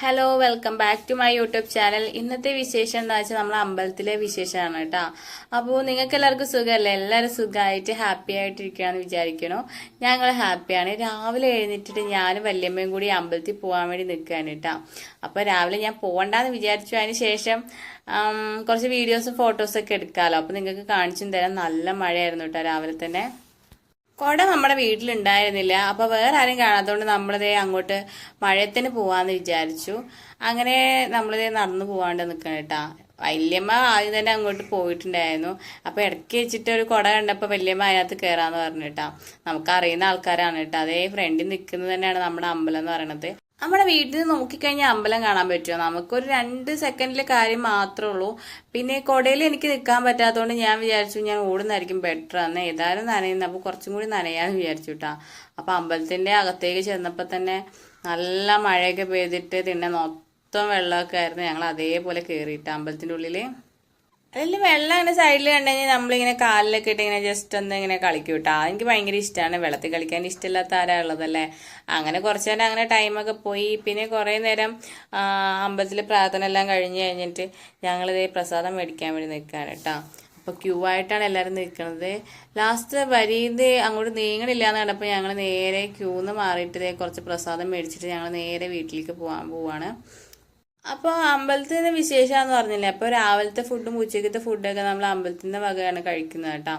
Hello welcome back to my YouTube channel ഇന്നത്തെ വിശേഷം എന്താ വെച്ചാൽ നമ്മളെ അമ്പലത്തിലെ വിശേഷമാണ് കേട്ടോ. അപ്പോൾ നിങ്ങൾക്ക് എല്ലാവർക്കും സുഖമല്ലേ? എല്ലാവരും സുഖമായിട്ട് ഹാപ്പി ആയിട്ടിരിക്കുകയാണെന്ന് വിചാരിക്കണോ ഞങ്ങൾ ഹാപ്പിയാണ് രാവിലെ എഴുന്നേറ്റിട്ട് ഞാനും വല്യമ്മയും കൂടി അമ്പലത്തിൽ പോകാൻ വേണ്ടി നിൽക്കുകയാണ് കേട്ടോ. അപ്പോൾ രാവിലെ ഞാൻ പോകണ്ടെന്ന് വിചാരിച്ചു. അതിന് ശേഷം കുറച്ച് വീഡിയോസും ഫോട്ടോസൊക്കെ എടുക്കാമല്ലോ അപ്പോൾ നിങ്ങൾക്ക് കാണിച്ചും തരാം. നല്ല മഴയായിരുന്നു കേട്ടോ രാവിലെ തന്നെ. കുട നമ്മുടെ വീട്ടിലുണ്ടായിരുന്നില്ല. അപ്പൊ വേറെ ആരും കാണാത്തതുകൊണ്ട് നമ്മളിതേ അങ്ങോട്ട് മഴയത്തിന് പോവാന്ന് വിചാരിച്ചു. അങ്ങനെ നമ്മളിതേ നടന്നു പോവാണ്ട് നിൽക്കണം കേട്ടാ. വല്യമ്മ ആദ്യം തന്നെ അങ്ങോട്ട് പോയിട്ടുണ്ടായിരുന്നു. അപ്പൊ ഇടയ്ക്ക് വെച്ചിട്ട് ഒരു കുട കണ്ടപ്പോ വല്യമ്മ അതിനകത്ത് കയറാന്ന് പറഞ്ഞിട്ടാ നമുക്ക് അറിയുന്ന ആൾക്കാരാണ് കേട്ടോ. അതേ ഫ്രണ്ടിൽ നിൽക്കുന്നത് തന്നെയാണ് നമ്മുടെ അമ്പലം എന്ന് പറയണത്. നമ്മുടെ വീട്ടിൽ നിന്ന് നോക്കിക്കഴിഞ്ഞാൽ അമ്പലം കാണാൻ പറ്റുമോ? നമുക്കൊരു രണ്ട് സെക്കൻഡിലെ കാര്യം മാത്രമേ ഉള്ളൂ. പിന്നെ കൊടയിൽ എനിക്ക് നിൽക്കാൻ പറ്റാത്തതുകൊണ്ട് ഞാൻ വിചാരിച്ചു ഞാൻ ഓടുന്നതായിരിക്കും ബെറ്റർ എന്നാൽ ഏതായാലും നനയുന്ന. അപ്പോൾ കുറച്ചും കൂടി നനയാന്ന് വിചാരിച്ചു കേട്ടാ അപ്പോൾ അമ്പലത്തിന്റെ അകത്തേക്ക് ചെന്നപ്പോൾ തന്നെ നല്ല മഴയൊക്കെ പെയ്തിട്ട് പിന്നെ മൊത്തം വെള്ളമൊക്കെ ആയിരുന്നു. ഞങ്ങൾ അതേപോലെ കയറിയിട്ട് അമ്പലത്തിന്റെ ഉള്ളിൽ അതിൽ വെള്ളം അങ്ങനെ സൈഡിൽ കണ്ടുകഴിഞ്ഞാൽ നമ്മളിങ്ങനെ കാലിലൊക്കെ ഇട്ട് ഇങ്ങനെ ജസ്റ്റ് ഒന്ന് ഇങ്ങനെ കളിക്കും കേട്ടോ എനിക്ക് ഭയങ്കര ഇഷ്ടമാണ് വെള്ളത്തിൽ കളിക്കാൻ ഇഷ്ടമില്ലാത്ത ആരാ ഉള്ളതല്ലേ അങ്ങനെ കുറച്ച് നേരം അങ്ങനെ ടൈമൊക്കെ പോയി. പിന്നെ കുറേ നേരം അമ്പലത്തിൽ പ്രാർത്ഥന എല്ലാം കഴിഞ്ഞ് കഴിഞ്ഞിട്ട് ഞങ്ങളിതേ പ്രസാദം മേടിക്കാൻ വേണ്ടി നിൽക്കുകയാണ് കേട്ടോ അപ്പോൾ ക്യൂ ആയിട്ടാണ് എല്ലാവരും നിൽക്കുന്നത്. ലാസ്റ്റ് വരിയത് അങ്ങോട്ട് നീങ്ങണില്ല എന്ന് കണ്ടപ്പോൾ ഞങ്ങൾ നേരെ ക്യൂന്ന് മാറിയിട്ട് കുറച്ച് പ്രസാദം മേടിച്ചിട്ട് ഞങ്ങൾ നേരെ വീട്ടിലേക്ക് പോകാൻ പോവാണ്. അപ്പോൾ അമ്പലത്തിന്റെ വിശേഷമാന്ന് പറഞ്ഞില്ലേ? അപ്പോൾ രാവിലത്തെ ഫുഡും ഉച്ചക്കത്തെ ഒക്കെ നമ്മൾ അമ്പലത്തിന്റെ വകയാണ് കഴിക്കുന്നത് കേട്ടോ.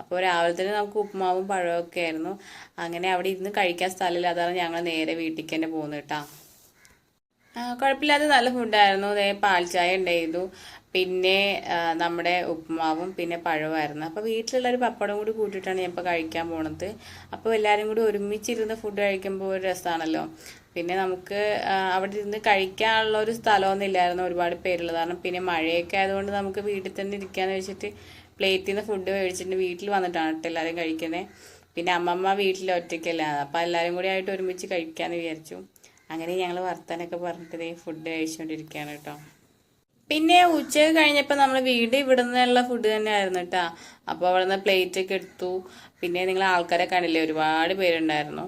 അപ്പോൾ രാവിലത്തെ നമുക്ക് ഉപ്പുമാവും ഒക്കെ ആയിരുന്നു. അങ്ങനെ അവിടെ ഇരുന്ന് കഴിക്കാൻ സ്ഥലമില്ല. അതാണ് ഞങ്ങൾ നേരെ വീട്ടിലേക്ക് തന്നെ പോകുന്നത് കേട്ടോ. ആ, കുഴപ്പമില്ലാതെ നല്ല ഫുഡായിരുന്നു അതേ പാൽ ചായ ഉണ്ടായിരുന്നു. പിന്നെ നമ്മുടെ ഉപ്പുമാവും പിന്നെ പഴമായിരുന്നു അപ്പോൾ വീട്ടിലുള്ളൊരു പപ്പടം കൂടി കൂട്ടിയിട്ടാണ് ഞാൻ ഇപ്പോൾ കഴിക്കാൻ പോണത്. അപ്പോൾ എല്ലാവരും കൂടി ഒരുമിച്ചിരുന്ന് ഫുഡ് കഴിക്കുമ്പോൾ ഒരു രസമാണല്ലോ പിന്നെ നമുക്ക് അവിടെ ഇരുന്ന് കഴിക്കാനുള്ള ഒരു സ്ഥലമൊന്നും ഇല്ലായിരുന്നു ഒരുപാട് പേരുള്ളത്. കാരണം പിന്നെ മഴയൊക്കെ ആയതുകൊണ്ട് നമുക്ക് വീട്ടിൽ തന്നെ ഇരിക്കാന്ന് വെച്ചിട്ട് പ്ലേറ്റിൽ നിന്ന് ഫുഡ് കഴിച്ചിട്ട് വീട്ടിൽ വന്നിട്ടാണ് കേട്ടോ എല്ലാവരും കഴിക്കുന്നത് പിന്നെ അമ്മമ്മ വീട്ടിൽ ഒറ്റയ്ക്കല്ല. അപ്പം എല്ലാവരും കൂടി ആയിട്ട് ഒരുമിച്ച് കഴിക്കാമെന്ന് വിചാരിച്ചു. അങ്ങനെ ഞങ്ങൾ വർത്താനൊക്കെ പറഞ്ഞിട്ട് ഫുഡ് കഴിച്ചുകൊണ്ടിരിക്കുകയാണ് കേട്ടോ പിന്നെ ഉച്ചയ്ക്ക് കഴിഞ്ഞപ്പോൾ നമ്മൾ വീട് ഇവിടെ നിന്നുള്ള ഫുഡ് തന്നെ ആയിരുന്നു കേട്ടോ അപ്പോൾ അവിടെ നിന്ന് പ്ലേറ്റ് ഒക്കെ എടുത്തു. പിന്നെ നിങ്ങൾ ആൾക്കാരെ കണ്ടില്ലേ? ഒരുപാട് പേരുണ്ടായിരുന്നു.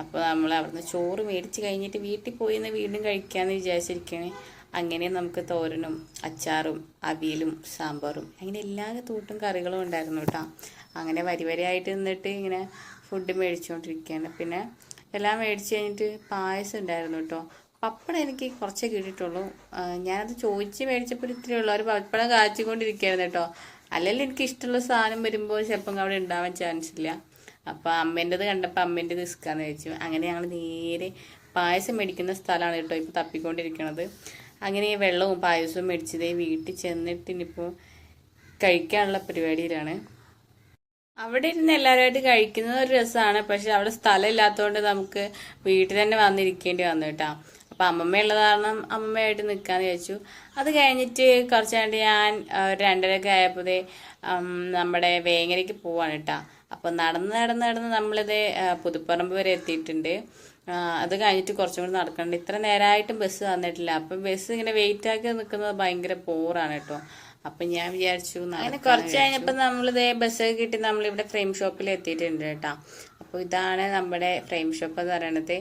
അപ്പോൾ നമ്മൾ അവിടുന്ന് ചോറ് മേടിച്ച് കഴിഞ്ഞിട്ട് വീട്ടിൽ പോയി നിന്ന് വീണ്ടും കഴിക്കാമെന്ന് വിചാരിച്ചിരിക്കണേ അങ്ങനെ നമുക്ക് തോരനും അച്ചാറും അവിയലും സാമ്പാറും അങ്ങനെ എല്ലാ തൂട്ടും കറികളും ഉണ്ടായിരുന്നു കേട്ടോ അങ്ങനെ വരി വരിയായിട്ട് നിന്നിട്ട് ഇങ്ങനെ ഫുഡ് മേടിച്ചുകൊണ്ടിരിക്കുകയാണ് പിന്നെ എല്ലാം മേടിച്ച് കഴിഞ്ഞിട്ട് പായസം ഉണ്ടായിരുന്നു കേട്ടോ. പപ്പടം എനിക്ക് കുറച്ചേ കിട്ടിയിട്ടുള്ളൂ. ഞാനത് ചോദിച്ച് മേടിച്ചപ്പോൾ ഇത്രയേ ഉള്ളൂ. അവർ പപ്പടം കാച്ചിക്കൊണ്ടിരിക്കുകയായിരുന്നു കേട്ടോ. അല്ലെങ്കിൽ എനിക്ക് ഇഷ്ടമുള്ള സാധനം വരുമ്പോൾ ചിലപ്പം അവിടെ ഉണ്ടാവാൻ ചാൻസ് ഇല്ല. അപ്പോൾ അമ്മേന്റെത് കണ്ടപ്പോൾ അമ്മേന്റെത് നിസ്കാന്ന് വെച്ചു അങ്ങനെ ഞങ്ങൾ നേരെ പായസം മേടിക്കുന്ന സ്ഥലമാണ് കേട്ടോ ഇപ്പോൾ തപ്പിക്കൊണ്ടിരിക്കണത്. അങ്ങനെ വെള്ളവും പായസവും മേടിച്ചതേ വീട്ടിൽ ചെന്നിട്ട് ഇനിയിപ്പോൾ കഴിക്കാനുള്ള പരിപാടിയിലാണ്. അവിടെ ഇരുന്ന് എല്ലാവരുമായിട്ട് കഴിക്കുന്നത് ഒരു രസമാണ് പക്ഷെ അവിടെ സ്ഥലം ഇല്ലാത്തതുകൊണ്ട് നമുക്ക് വീട്ടിൽ തന്നെ വന്നിരിക്കേണ്ടി വന്നു കേട്ടോ. അപ്പം അമ്മമ്മയുള്ള കാരണം അമ്മമ്മയായിട്ട് നിൽക്കാമെന്ന് ചോദിച്ചു അത് കഴിഞ്ഞിട്ട് കുറച്ച് കഴിഞ്ഞിട്ട് ഞാൻ രണ്ടരയൊക്കെ ആയപ്പോഴേ നമ്മുടെ വേങ്ങരയ്ക്ക് പോവാണ് കേട്ടോ. അപ്പം നടന്ന് നടന്ന് നടന്ന് നമ്മളിത് പുതുപ്പറമ്പ് വരെ എത്തിയിട്ടുണ്ട്. അത് കഴിഞ്ഞിട്ട് കുറച്ചും കൂടി നടക്കണ്ട്. ഇത്ര നേരമായിട്ടും ബസ് വന്നിട്ടില്ല. അപ്പം ബസ് ഇങ്ങനെ വെയിറ്റ് ആക്കി നിൽക്കുന്നത് ഭയങ്കര പോറാണ് കേട്ടോ. അപ്പൊ ഞാൻ വിചാരിച്ചു അങ്ങനെ കുറച്ച് കഴിഞ്ഞപ്പോ നമ്മളിതേ ബസ് കിട്ടി നമ്മൾ ഇവിടെ ഫ്രെയിം ഷോപ്പിൽ എത്തിയിട്ടുണ്ട് കേട്ടോ. അപ്പോൾ ഇതാണ് നമ്മുടെ ഫ്രെയിം ഷോപ്പ് എന്ന് പറയണത്.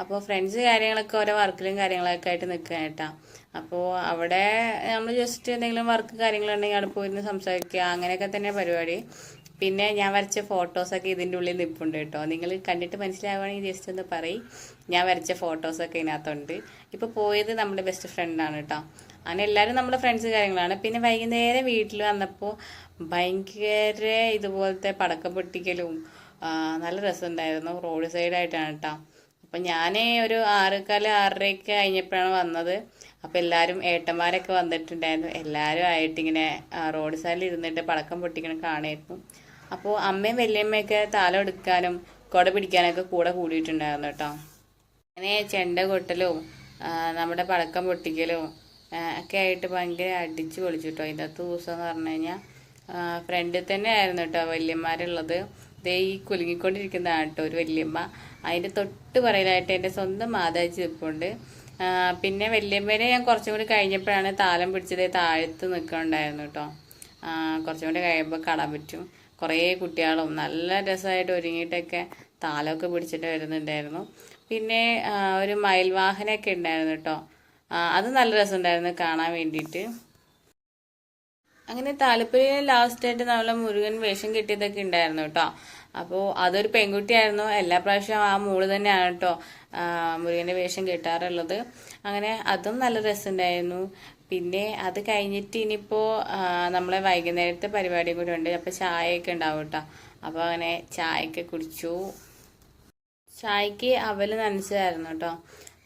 അപ്പോൾ ഫ്രണ്ട്സ് കാര്യങ്ങളൊക്കെ ഓരോ വർക്കിലും കാര്യങ്ങളൊക്കെ ആയിട്ട് നിൽക്കുക കേട്ടോ. അപ്പോൾ അവിടെ നമ്മൾ ജസ്റ്റ് എന്തെങ്കിലും വർക്ക് കാര്യങ്ങളുണ്ടെങ്കിൽ അവിടെ പോയിരുന്ന് സംസാരിക്കുക അങ്ങനെയൊക്കെ തന്നെ പരിപാടി. പിന്നെ ഞാൻ വരച്ച ഫോട്ടോസൊക്കെ ഇതിന്റെ ഉള്ളിൽ നിൽപ്പുണ്ട് കേട്ടോ. നിങ്ങൾ കണ്ടിട്ട് മനസ്സിലാവുകയാണെങ്കിൽ ജസ്റ്റ് ഒന്ന് പറയും. ഞാൻ വരച്ച ഫോട്ടോസൊക്കെ ഇതിനകത്തുണ്ട്. ഇപ്പോൾ പോയത് നമ്മുടെ ബെസ്റ്റ് ഫ്രണ്ടാണ് കേട്ടോ. അങ്ങനെ എല്ലാവരും നമ്മുടെ ഫ്രണ്ട്സ് കാര്യങ്ങളാണ്. പിന്നെ വൈകുന്നേരം വീട്ടിൽ വന്നപ്പോൾ ഭയങ്കര ഇതുപോലത്തെ പടക്കം പൊട്ടിക്കലും നല്ല രസമുണ്ടായിരുന്നു. റോഡ് സൈഡായിട്ടാണ് കേട്ടോ അപ്പം ഞാൻ ഒരു ആറേക്കാൽ ആറരയൊക്കെ കഴിഞ്ഞപ്പോഴാണ് വന്നത്. അപ്പം എല്ലാവരും ഏട്ടന്മാരൊക്കെ വന്നിട്ടുണ്ടായിരുന്നു. എല്ലാവരും ആയിട്ടിങ്ങനെ റോഡ് സൈഡിൽ ഇരുന്നിട്ട് പടക്കം പൊട്ടിക്കണം കാണായിരുന്നു. അപ്പോൾ അമ്മയും വല്യമ്മയൊക്കെ താലം എടുക്കാനും കുട പിടിക്കാനൊക്കെ കൂടെ കൂടിയിട്ടുണ്ടായിരുന്നു കേട്ടോ അങ്ങനെ ചെണ്ട കൊട്ടലും നമ്മുടെ പടക്കം പൊട്ടിക്കലും ഒക്കെ ആയിട്ട് ഭയങ്കര അടിച്ച് പൊളിച്ചു കേട്ടോ ഇന്നത്തെ ദിവസം എന്ന് പറഞ്ഞു കഴിഞ്ഞാൽ ഫ്രണ്ടിൽ തന്നെ ആയിരുന്നു കേട്ടോ വല്യന്മാരുള്ളത് ദേ ഈ കുലുങ്ങിക്കൊണ്ടിരിക്കുന്നതാണ് കേട്ടോ ഒരു വല്യമ്മ. അതിന്റെ തൊട്ട് പറയലായിട്ട് എന്റെ സ്വന്തം മാതാജി നിൽപ്പുണ്ട് പിന്നെ വല്യമ്മേനെ ഞാൻ കുറച്ചും കൂടി കഴിഞ്ഞപ്പോഴാണ് താലം പിടിച്ചത് താഴത്ത് നിൽക്കുന്നുണ്ടായിരുന്നു കേട്ടോ കുറച്ചും കൂടി കഴിയുമ്പോൾ കാണാൻ പറ്റും. കുറേ കുട്ടികളും നല്ല രസമായിട്ട് ഒരുങ്ങിയിട്ടൊക്കെ താലമൊക്കെ പിടിച്ചിട്ട് വരുന്നുണ്ടായിരുന്നു. പിന്നെ ഒരു മയിൽവാഹനമൊക്കെ ഉണ്ടായിരുന്നു കേട്ടോ അത് നല്ല രസമുണ്ടായിരുന്നു കാണാൻ വേണ്ടിയിട്ട്. അങ്ങനെ താലപ്പൊലിയിൽ ലാസ്റ്റ് ആയിട്ട് നമ്മളെ മുരുകൻ വേഷം കെട്ടിയതൊക്കെ ഉണ്ടായിരുന്നു കേട്ടോ. അപ്പോൾ അതൊരു പെൺകുട്ടിയായിരുന്നു. എല്ലാ പ്രാവശ്യവും ആ മോൾ തന്നെയാണ് കേട്ടോ മുരുകന്റെ വേഷം കെട്ടാറുള്ളത്. അങ്ങനെ അതും നല്ല രസമുണ്ടായിരുന്നു. പിന്നെ അത് കഴിഞ്ഞിട്ട് ഇനിയിപ്പോൾ നമ്മളെ വൈകുന്നേരത്തെ പരിപാടിയും കൂടി ഉണ്ട്. അപ്പോൾ ചായയൊക്കെ ഉണ്ടാവും കേട്ടോ. അപ്പോൾ അങ്ങനെ ചായയൊക്കെ കുടിച്ചു. ചായക്ക് അവൽ നനച്ചതായിരുന്നു കേട്ടോ.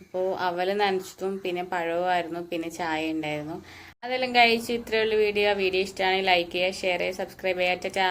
അപ്പോൾ അവൽ നനച്ചതും പിന്നെ പഴവുമായിരുന്നു പിന്നെ ചായ ഉണ്ടായിരുന്നു. അതെല്ലാം കഴിച്ച് ഇത്രയുള്ള വീഡിയോ. വീഡിയോ ഇഷ്ടമാണെങ്കിൽ ലൈക്ക് ചെയ്യുക ഷെയർ ചെയ്യുക സബ്സ്ക്രൈബ് ചെയ്യുക. ടാറ്റാ.